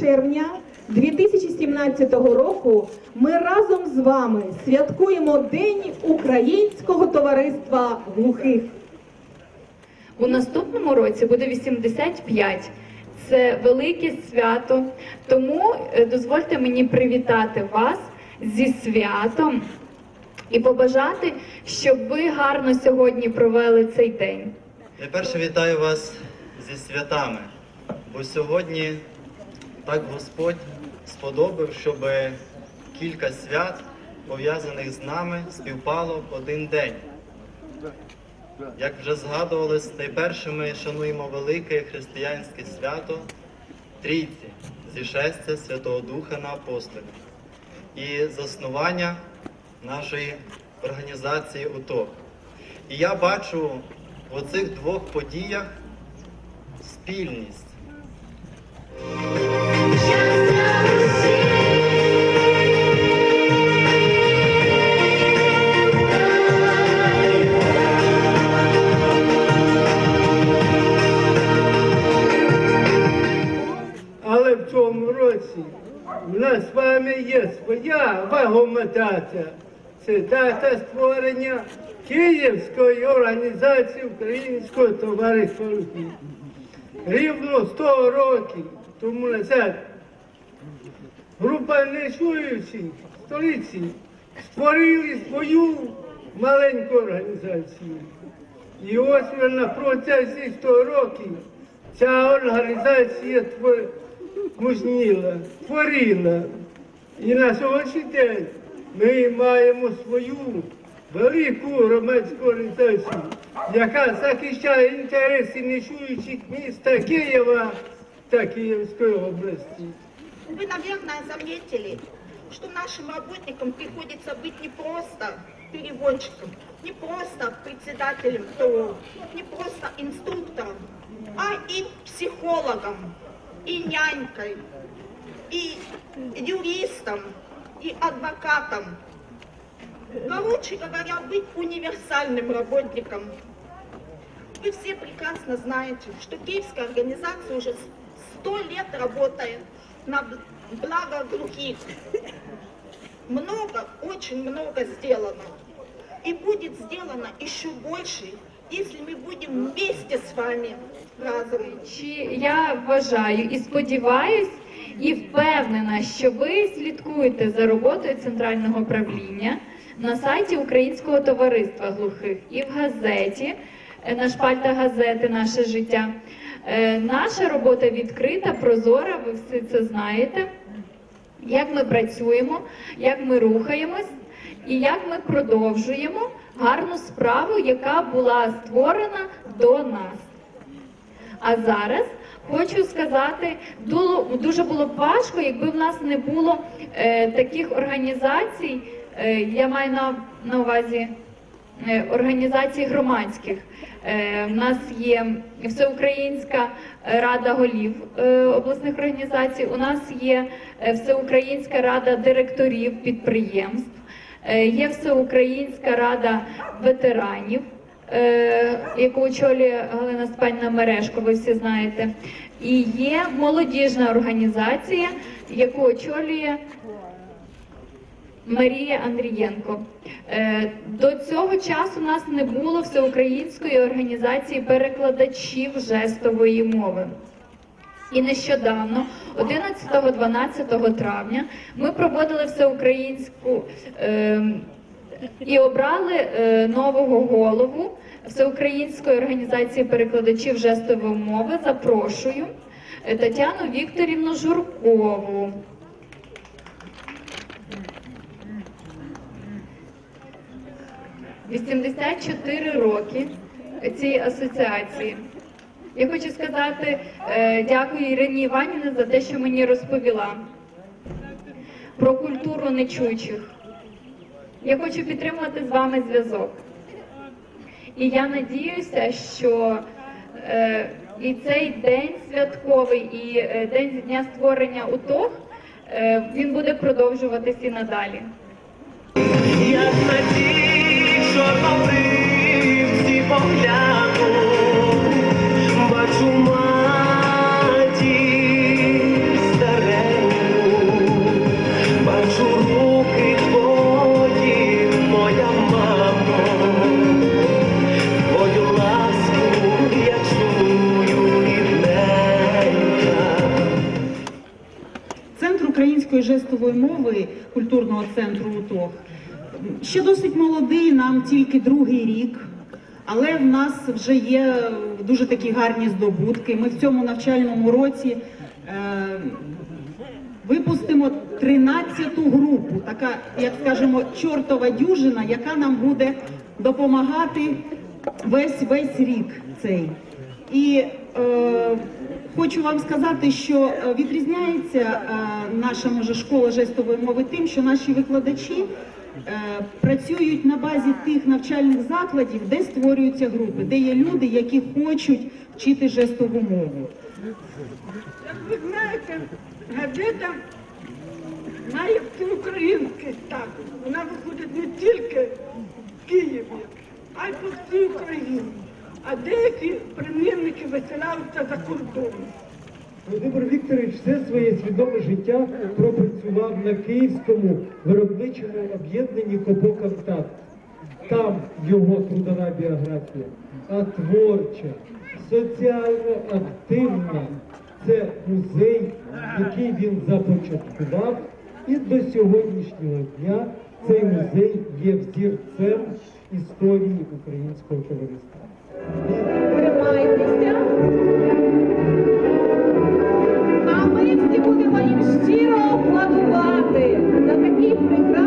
червня 2017 року ми разом з вами святкуємо День Українського товариства глухих. У наступному році буде 85. Це велике свято. Тому е, дозвольте мені привітати вас зі святом і побажати, щоб ви гарно сьогодні провели цей день. Найперше вітаю вас зі святами, бо сьогодні так Господь сподобав, щоб кілька свят, пов'язаних з нами, співпало в один день. Як вже згадувалось, найперше ми шануємо велике християнське свято Трійці, зішестя Святого Духа на апостолів і заснування нашої організації УТОК. І я бачу в оцих двох подіях спільність. В нас з вами є своя вагометація. Це дата створення Київської організації Українського товариства Рухів. Рівно 100 років тому назад група нечуючих столиці створили свою маленьку організацію. І ось на протязі 100 років ця організація твор- мужніла, творила. І на сьогоднішній день ми маємо свою велику громадську організацію, яка захищає інтереси нечуючих міста Києва та Київської області. Вы, наверное, заметили, что нашим работникам приходится быть не просто переводчиком, не просто председателем ТО, не просто инструктором, а и психологом, и нянькой, и юристом, и адвокатом. Короче говоря, быть универсальным работником. Вы все прекрасно знаете, что Киевская организация уже сто лет работает на благо глухих. Много, очень много сделано. И будет сделано еще больше, если мы будем вместе с вами праздновать. Чи я вважаю і сподіваюсь, і впевнена, що ви слідкуєте за роботою центрального правління на сайті Українського товариства глухих і в газеті, е, на шпальтах газети Наше життя. Е, Наша робота відкрита, прозора, ви все це знаєте. Як ми працюємо, як ми рухаємось і як ми продовжуємо гарну справу, яка була створена до нас. А зараз хочу сказати, дуже було б важко, якби в нас не було е, таких організацій. Е, я маю на, на увазі е, організацій громадських. Е, в нас є Всеукраїнська рада голів е, обласних організацій. У нас є е, Всеукраїнська рада директорів підприємств. Е, Є Всеукраїнська рада ветеранів, е, яку очолює Галина Спальна Мережко, ви всі знаєте. І є молодіжна організація, яку очолює Марія Андрієнко. Е, До цього часу у нас не було всеукраїнської організації перекладачів жестової мови. І нещодавно, 11-12 травня, ми проводили всеукраїнську е, і обрали е, нового голову Всеукраїнської організації перекладачів жестової мови. Запрошую е, Тетяну Вікторівну Журкову. «84 роки цій асоціації. Я хочу сказати е, дякую Ірині Іванівні за те, що мені розповіла про культуру нечуючих. Я хочу підтримувати з вами зв'язок. І я надіюся, що е, і цей день святковий, і е, день дня створення УТОГ, він буде продовжуватись і надалі. Жестової мови культурного центру УТОГ ще досить молодий, нам тільки другий рік. Але в нас вже є дуже такі гарні здобутки. Ми в цьому навчальному році е, випустимо 13-ту групу, така, як скажемо, чортова дюжина, яка нам буде допомагати весь весь рік цей. І е, хочу вам сказати, що е, відрізняється е, наша може школа жестової мови тим, що наші викладачі е, працюють на базі тих навчальних закладів, де створюються групи, де є люди, які хочуть вчити жестову мову. Як ви знаєте, газета має всеукраїнський статус. Вона виходить не тільки в Києві, а й по всій Україні. А деякі примірники виселяються за кордон. Володимир Вікторович все своє свідоме життя пропрацював на Київському виробничому об'єднанні «Кобоконтакт». Там його трудова біографія, а творча, соціально активна. Це музей, який він започаткував, і до сьогоднішнього дня цей музей є взірцем історії українського товариства. Тримайтеся. А ми всі будемо їм щиро аплодувати за такий прекрасний.